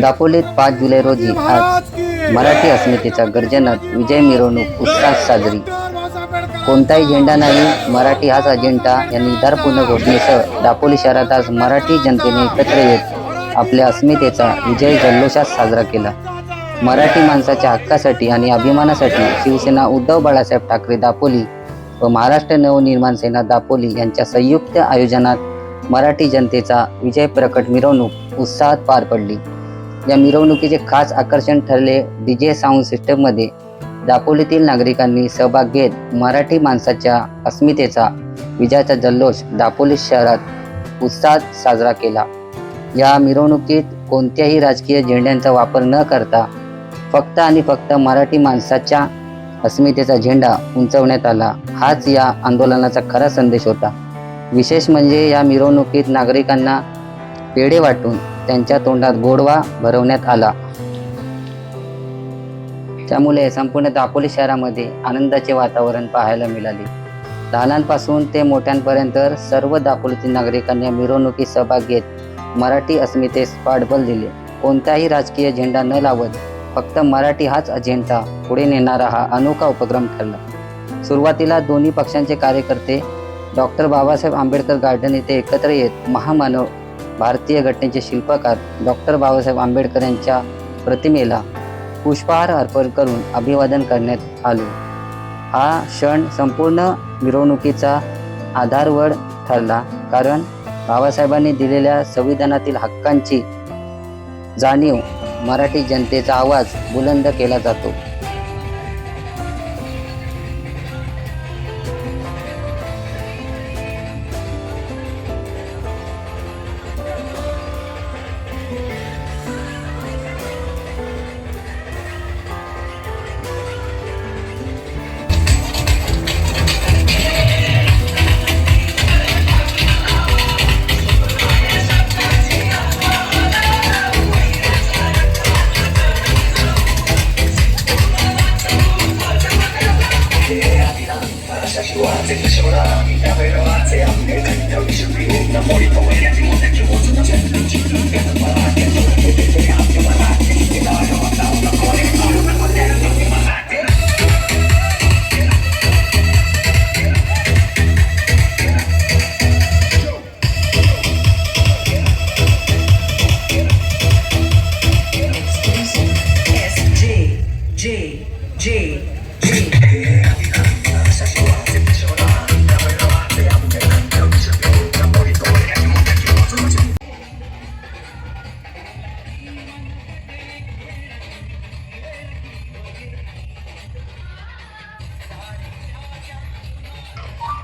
दापोलीत पाच जुलै रोजी आज मराठी अस्मितेचा गर्जनात विजय मिरवणूक उत्साहात साजरी. कोणताही झेंडा नाही मराठी हाच अजेंडा या निर्धारपूर्ण घोषणेसह दापोली शहरात आज मराठी जनतेने एकत्र येत आपल्या अस्मितेचा विजय जल्लोषात साजरा केला. मराठी माणसाच्या हक्कासाठी आणि अभिमानासाठी शिवसेना उद्धव बाळासाहेब ठाकरे दापोली व महाराष्ट्र नवनिर्माण सेना दापोली यांच्या संयुक्त आयोजनात मराठी जनतेचा विजय प्रकट मिरवणूक उत्साहात पार पडली. या मिरवणुकीचे खास आकर्षण ठरले डी जे साऊंड सिस्टममध्ये दापोलीतील नागरिकांनी सहभाग घेत मराठी माणसाच्या अस्मितेचा विजयाचा जल्लोष दापोली शहरात उत्साहात साजरा केला. या मिरवणुकीत कोणत्याही राजकीय झेंड्यांचा वापर न करता फक्त आणि फक्त मराठी माणसाच्या अस्मितेचा झेंडा उंचवण्यात आला. हाच या आंदोलनाचा खरा संदेश होता. विशेष म्हणजे या मिरवणुकीत नागरिकांना पेढे वाटून त्यांच्या तोंडात गोडवा भरवण्यात आला. त्यामुळे संपूर्ण दापोली शहरामध्ये आनंदाचे वातावरण पाहायला मिळाले. लहानांपासून ते मोठ्यांपर्यंत सर्व दापोलीतील नागरिकांनी मिरवणुकीत सहभाग घेत मराठी अस्मितेस पाठबळ दिले. कोणताही राजकीय झेंडा न लावत फक्त मराठी हाच अजेंडा पुढे नेणारा हा अनोखा उपक्रम ठरला. सुरुवातीला दोन्ही पक्षांचे कार्यकर्ते डॉक्टर बाबासाहेब आंबेडकर गार्डन येथे एकत्र येत महामानव भारतीय घटनेचे शिल्पकार डॉक्टर बाबासाहेब आंबेडकर यांच्या प्रतिमेला पुष्पहार अर्पण करून अभिवादन करण्यात आले. हा क्षण संपूर्ण मिरवणुकीचा आधारवड ठरला कारण बाबासाहेबांनी दिलेल्या संविधानातील हक्कांची जाणीव मराठी जनतेचा आवाज बुलंद केला जातो.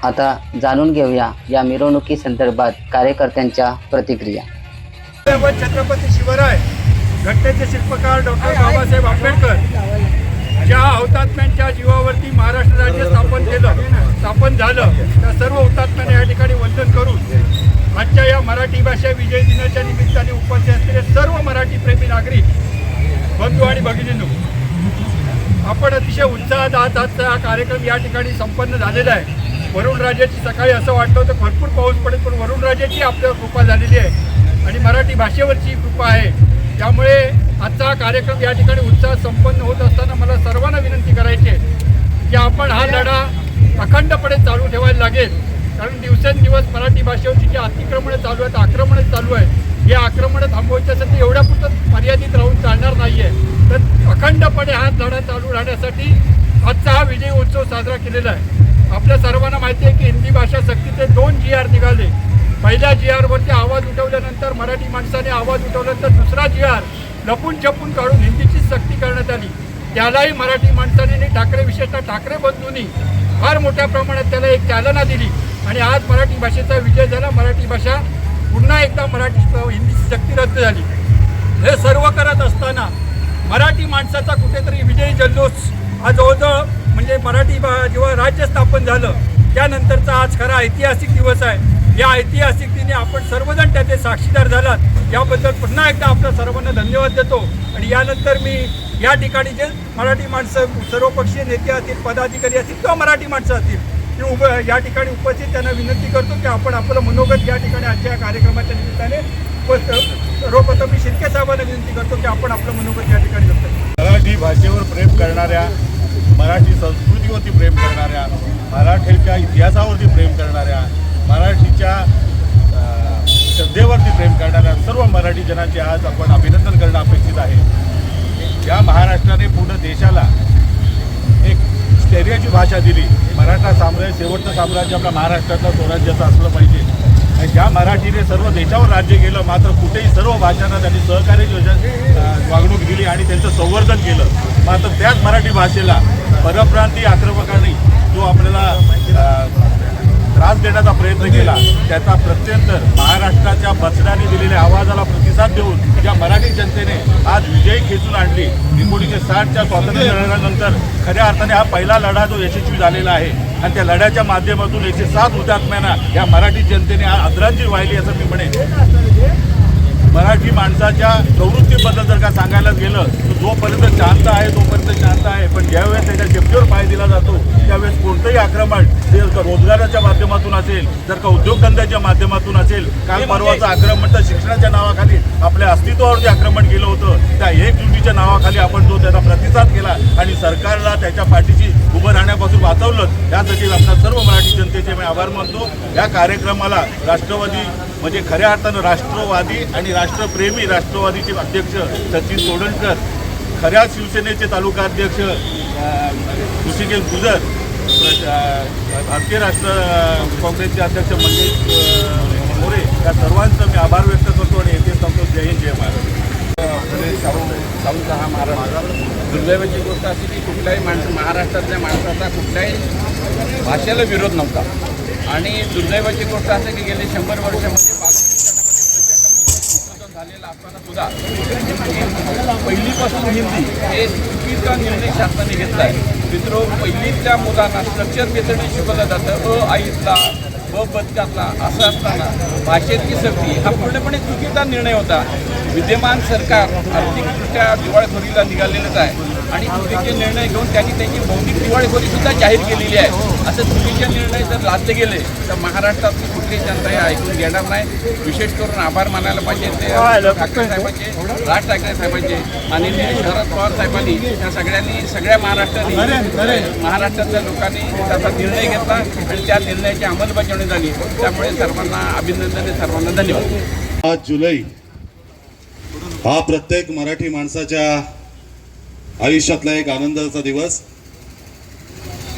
आता जाणून घेऊया या मिरवणुकी संदर्भात कार्यकर्त्यांच्या प्रतिक्रिया. छत्रपती शिवराय घटनेचे शिल्पकार डॉक्टर बाबासाहेब आंबेडकर ज्या हुतात्म्यांच्या जीवावरती महाराष्ट्र राज्य स्थापन केलं स्थापन झालं त्या सर्व हुतात्म्यांना या ठिकाणी वंदन करून आजच्या या मराठी भाषा विजय दिनाच्या निमित्ताने उपस्थित असलेले सर्व मराठी प्रेमी नागरिक बंधू आणि भगिनींनो आपण अतिशय उत्साहात आज आजचा हा कार्यक्रम या ठिकाणी संपन्न झालेला आहे. वरुणराजाची सकाळी असं वाटलं होतं भरपूर पाऊस पडेल पण वरुणराजाची आपल्यावर कृपा झालेली आहे. आणि मराठी भाषेवरची कृपा आहे. त्यामुळे आजचा हा कार्यक्रम या ठिकाणी उत्साह संपन्न होत असताना मला सर्वांना विनंती करायची आहे की आपण हा लढा अखंडपणे चालू ठेवायला लागेल. कारण दिवसेंदिवस मराठी भाषेवरची जी अतिक्रमणं चालू आहेत आक्रमणं चालू आहे हे आक्रमणं थांबवायच्यासाठी एवढ्या पुरतं मर्यादित राहून चालणार नाही आहे तर अखंडपणे हा लढा चालू राहण्यासाठी आजचा हा विजय उत्सव साजरा केलेला आहे. आपल्या सर्वांना माहिती आहे की हिंदी भाषा सक्तीचे दोन जी आर निघाले. पहिल्या जी आरवरती आवाज उठवल्यानंतर मराठी माणसाने आवाज उठवल्यानंतर दुसरा जी आर लपून छपून काढून हिंदीची सक्ती करण्यात आली. त्यालाही मराठी माणसाने आणि ठाकरे विशेषतः ठाकरे बंधूंनी फार मोठ्या प्रमाणात त्याला एक चालना दिली. आणि आज मराठी भाषेचा विजय झाला. मराठी भाषा पुन्हा एकदा मराठी हिंदीची सक्ती रद्द झाली. हे सर्व करत असताना मराठी माणसाचा कुठेतरी विजयी जल्लोष हा जवळजवळ म्हणजे मराठी भा- जेव्हा राज्य स्थापन झालं त्यानंतरचा आज खरा ऐतिहासिक दिवस आहे. या ऐतिहासिक दिनी आपण सर्वजण त्याचे साक्षीदार झालात. याबद्दल पुन्हा एकदा आपल्या सर्वांना धन्यवाद देतो. आणि यानंतर मी या ठिकाणी जे मराठी माणसं सर्वपक्षीय नेते असतील पदाधिकारी असतील किंवा मराठी माणसं असतील ते उभं या ठिकाणी उपस्थित त्यांना विनंती करतो की आपण आपलं मनोगत या ठिकाणी आजच्या या कार्यक्रमाच्या निमित्ताने सर्वप्रथम मी शिर्के साहेबांना विनंती करतो की आपण आपलं मनोगत या ठिकाणी व्यक्त मराठी भाषेवर प्रेम करणाऱ्या मराठी संस्कृतीवरती प्रेम करणाऱ्या मराठीच्या इतिहासावरती प्रेम करणाऱ्या मराठीच्या श्रद्धेवरती प्रेम करणाऱ्या सर्व मराठी जनांचे आज आपण अभिनंदन करणं अपेक्षित आहे. या महाराष्ट्राने पूर्ण देशाला एक स्थैर्याची भाषा दिली. मराठा साम्राज्य शेवटचं साम्राज्य आपल्या महाराष्ट्राचं स्वराज्याचं असलं पाहिजे. आणि ज्या मराठीने सर्व देशावर राज्य केलं मात्र कुठेही सर्व भाषांना त्यांनी सहकार्य योजना वागणूक दिली आणि त्यांचं संवर्धन केलं. मात्र त्याच मराठी भाषेला परप्रांती आक्रमकांनी जो आपल्याला त्रास देण्याचा प्रयत्न केला त्याचा प्रत्यंतर महाराष्ट्राच्या बचडाने दिलेल्या आवाजाला प्रतिसाद देऊन या मराठी जनतेने आज विजयी खेचून आणली. एकोणीसशे साठच्या स्वातंत्र्य लढ्यानंतर खऱ्या अर्थाने हा पहिला लढा जो यशस्वी झालेला आहे आणि त्या लढ्याच्या माध्यमातून एकशे सात हुतात्म्यांना या मराठी जनतेने आज आदरांजली वाहिली असं मी म्हणेन. मराठी माणसाच्या प्रवृत्तीबद्दल जर का सांगायला गेलं तर जोपर्यंत शांत आहे तोपर्यंत शांत आहे. पण ज्यावेळेस त्याच्या शेपटीवर पाय दिला जातो त्यावेळेस कोणतंही आक्रमण जर का रोजगाराच्या माध्यमातून असेल जर का उद्योगधंद्याच्या माध्यमातून असेल काल परवाचं आक्रमण तर शिक्षणाच्या नावाखाली आपल्या अस्तित्वावरती आक्रमण केलं होतं. त्या एकजुटीच्या नावाखाली आपण जो त्याचा प्रतिसाद केला आणि सरकारला त्याच्या पाठीशी उभं राहण्यापासून वाचवलं त्यासाठी आपल्या सर्व मराठी जनतेचे मी आभार मानतो. या कार्यक्रमाला राष्ट्रवादी म्हणजे खऱ्या अर्थानं राष्ट्रवादी आणि राष्ट्रप्रेमी राष्ट्रवादीचे अध्यक्ष सचिन सोडणकर खऱ्या शिवसेनेचे तालुका अध्यक्ष ऋषिकेश गुजर भारतीय राष्ट्र काँग्रेसचे अध्यक्ष मंगेश मोरे या सर्वांचं मी आभार व्यक्त करतो आणि येथे संतोष जय हिंद जय महाराज समजा हा महाराष्ट्र. दुर्दैवाची गोष्ट अशी की कुठल्याही माणसं महाराष्ट्रातल्या माणसाचा कुठल्याही भाषेला विरोध नव्हता. आणि दुर्दैवाची गोष्ट असं की गेले शंभर वर्षामध्ये बालशिक्षणामध्ये प्रचंड झालेलं असताना सुद्धा पहिलीपासून हिंदी हे चुकीचा निर्णय शासनाने घेतला आहे मित्रो पहिलीच्या मुलांना स्ट्रक्चर मेथडने शिकवलं जातं. अ आईतला ब बदकातला असं असताना भाषेतली सक्ती हा पूर्णपणे चुकीचा निर्णय होता. विद्यमान सरकार आर्थिकदृष्ट्या दिवाळखोरीला निघालेलंच आहे. आणि चुकीचे निर्णय घेऊन त्यांनी त्यांची बौद्धिक दिवाळखोरीसुद्धा जाहीर केलेली आहे. असं चुकीचे निर्णय जर लादले गेले तर महाराष्ट्रातली कुठली जनता हे ऐकून घेणार नाही. विशेष करून आभार मानायला पाहिजे ते ठाकरे साहेबांचे राज ठाकरे साहेबांचे माननीय शरद पवार साहेबांनी त्या सगळ्यांनी सगळ्या महाराष्ट्राने महाराष्ट्रातल्या लोकांनी त्याचा निर्णय घेतला आणि त्या निर्णयाची अंमलबजावणी झाली. त्यामुळे सर्वांना अभिनंदन आणि सर्वांना धन्यवाद. पाच जुलै हा प्रत्येक मराठी माणसाच्या आयुष्यातला एक आनंदाचा दिवस.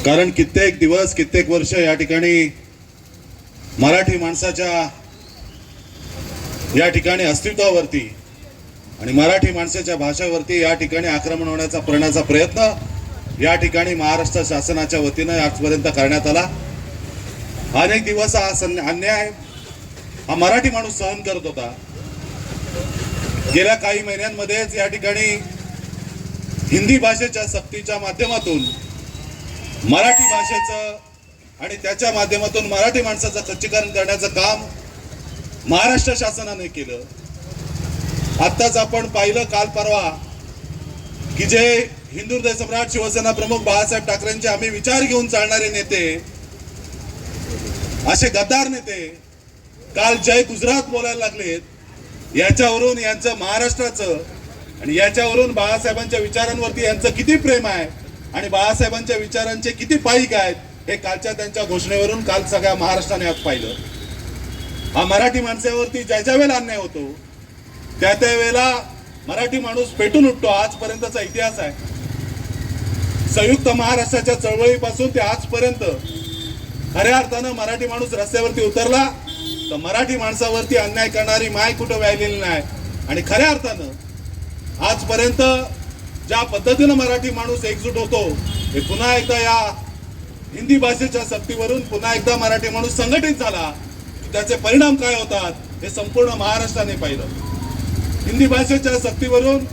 कारण कित्येक दिवस कित्येक वर्ष या ठिकाणी मराठी माणसाच्या या ठिकाणी अस्तित्वावरती आणि मराठी माणसाच्या भाषेवरती या ठिकाणी आक्रमण होण्याचा करण्याचा प्रयत्न या ठिकाणी महाराष्ट्र शासनाच्या वतीनं आजपर्यंत करण्यात आला. अनेक दिवस हा सन्- अन्याय हा मराठी माणूस सहन करत होता. गेल्या काही महिन्यांमध्येच या ठिकाणी हिंदी भाषेच्या सक्तीच्या माध्यमातून मराठी भाषेचं आणि त्याच्या माध्यमातून मराठी माणसाचं खच्चीकरण करण्याचं काम महाराष्ट्र शासनाने केलं. आत्ताच आपण पाहिलं काल परवा की जे हिंदू हृदय सम्राट शिवसेना प्रमुख बाळासाहेब ठाकरेंचे आम्ही विचार घेऊन चालणारे नेते असे गद्दार नेते काल जय गुजरात बोलायला लागलेत. याच्यावरून यांचं महाराष्ट्राचं आणि याच्यावरून बाळासाहेबांच्या विचारांवरती यांचं किती प्रेम आहे? आणि बाळासाहेबांच्या विचारांचे किती पाईक आहेत हे कालच्या त्यांच्या घोषणेवरून काल सगळ्या महाराष्ट्राने आज पाहिलं. हा मराठी माणसावरती ज्या ज्या वेळेला अन्याय होतो त्या त्या वेळेला मराठी माणूस पेटून उठतो आजपर्यंतचा इतिहास आहे. संयुक्त महाराष्ट्राच्या चळवळीपासून ते आजपर्यंत खऱ्या अर्थानं मराठी माणूस रस्त्यावरती उतरला तर मराठी माणसावरती अन्याय करणारी माय कुठं व्हायलेली नाही. आणि खऱ्या अर्थानं आजपर्यंत ज्या पद्धतीनं मराठी माणूस एकजूट होतो हे पुन्हा एकदा या हिंदी भाषेच्या सक्तीवरून पुन्हा एकदा मराठी माणूस संघटित झाला त्याचे परिणाम काय होतात हे संपूर्ण महाराष्ट्राने पाहिलं. हिंदी भाषेच्या सक्तीवरून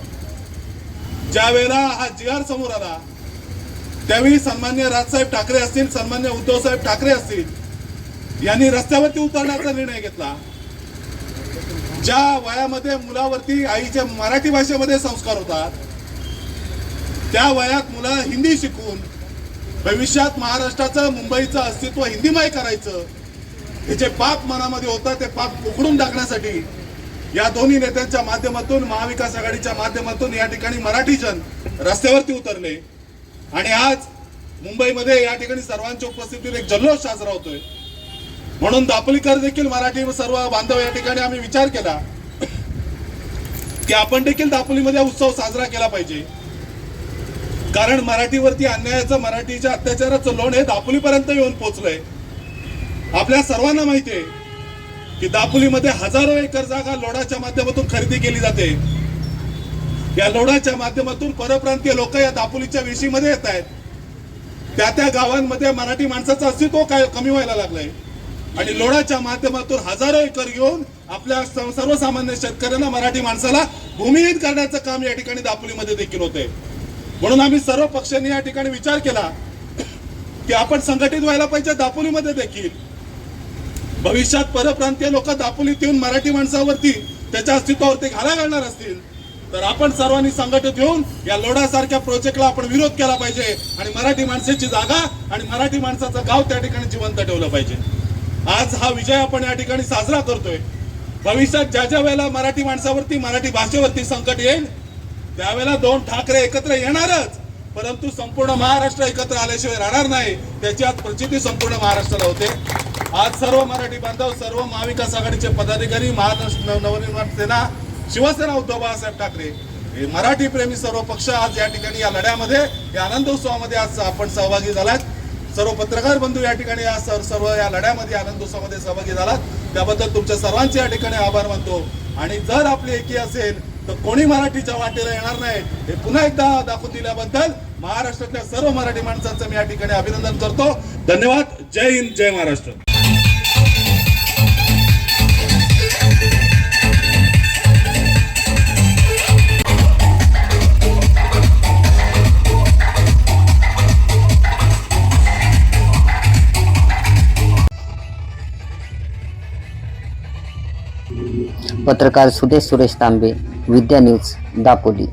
ज्या वेळेला हा जी आर समोर आला त्यावेळी सन्मान्य राजसाहेब ठाकरे असतील सन्मान्य उद्धवसाहेब ठाकरे असतील यांनी रस्त्यावरती उतरण्याचा निर्णय घेतला. ज्या वयामध्ये मुलावरती आईच्या मराठी भाषेमध्ये संस्कार होतात त्या वयात मुलं हिंदी शिकून भविष्यात महाराष्ट्राचं मुंबईचं अस्तित्व हिंदीमय करायचं हे जे पाप मनामध्ये होतं ते पाप उकडून टाकण्यासाठी या दोन्ही नेत्यांच्या माध्यमातून महाविकास आघाडीच्या माध्यमातून या ठिकाणी मराठी जन रस्त्यावरती उतरले. आणि आज मुंबईमध्ये या ठिकाणी सर्वांच्या उपस्थितीत एक जल्लोष साजरा होतोय. म्हणून दापोलीकर देखील मराठी सर्व बांधव या ठिकाणी आम्ही विचार केला की आपण देखील दापोलीमध्ये हा उत्सव साजरा केला पाहिजे. कारण मराठीवरती अन्यायाचं मराठीच्या अत्याचाराचं लोण हे दापोलीपर्यंत येऊन पोहोचलंय आपल्या सर्वांना माहिती आहे की दापोलीमध्ये हजारो एकर जागा लोडाच्या माध्यमातून खरेदी केली जाते. या लोडाच्या माध्यमातून परप्रांतीय लोक या दापोलीच्या वेशीमध्ये येत आहेत. त्या त्या गावांमध्ये मराठी माणसाचं अस्तित्व काय कमी व्हायला लागलंय? आणि लोडाच्या माध्यमातून हजारो एकर घेऊन आपल्या सर्वसामान्य शेतकऱ्यांना मराठी माणसाला भूमिहीन करण्याचं काम या ठिकाणी दापोलीमध्ये देखील होते म्हणून आम्ही सर्व पक्षांनी या ठिकाणी विचार केला की आपण संघटित व्हायला पाहिजे दापोलीमध्ये देखील. भविष्यात परप्रांतीय लोक दापोलीत येऊन मराठी माणसावरती त्याच्या अस्तित्वावरती घाला घालणार असतील. तर आपण सर्वांनी संघटित होऊन या लोढासारख्या प्रोजेक्टला आपण विरोध केला पाहिजे आणि मराठी माणसाची जागा आणि मराठी माणसाचं गाव त्या ठिकाणी जिवंत ठेवलं पाहिजे. आज हा विजय आपण या ठिकाणी साजरा करतोय. भविष्यात ज्या ज्या वेळेला मराठी माणसावरती मराठी भाषेवरती संकट येईल त्यावेळेला दोन ठाकरे एकत्र येणारच परंतु संपूर्ण महाराष्ट्र एकत्र आल्याशिवाय राहणार नाही. त्याची आज प्रचिती संपूर्ण महाराष्ट्राला होते. आज सर्व मराठी बांधव सर्व महाविकास आघाडीचे पदाधिकारी महाराष्ट्र नवनिर्माण सेना शिवसेना उद्धव बाळासाहेब ठाकरे हे मराठी प्रेमी सर्व पक्ष आज या ठिकाणी या लढ्यामध्ये या आनंद उत्सवामध्ये आज आपण सहभागी झालात. सर्व पत्रकार बंधू या ठिकाणी या सर- सर्व या लढ्यामध्ये आनंद उत्सवामध्ये सहभागी झालात. त्याबद्दल तुमच्या सर्वांचे या ठिकाणी आभार मानतो. आणि जर आपली एकी असेल तर कोणी मराठीच्या वाटेला येणार नाही हे पुन्हा एकदा दाखवून दिल्याबद्दल महाराष्ट्रातल्या सर्व मराठी माणसांचं मी या ठिकाणी अभिनंदन करतो. धन्यवाद. जय हिंद जय महाराष्ट्र. पत्रकार सुदेश सुरेश तांबे विद्या न्यूज दापोली.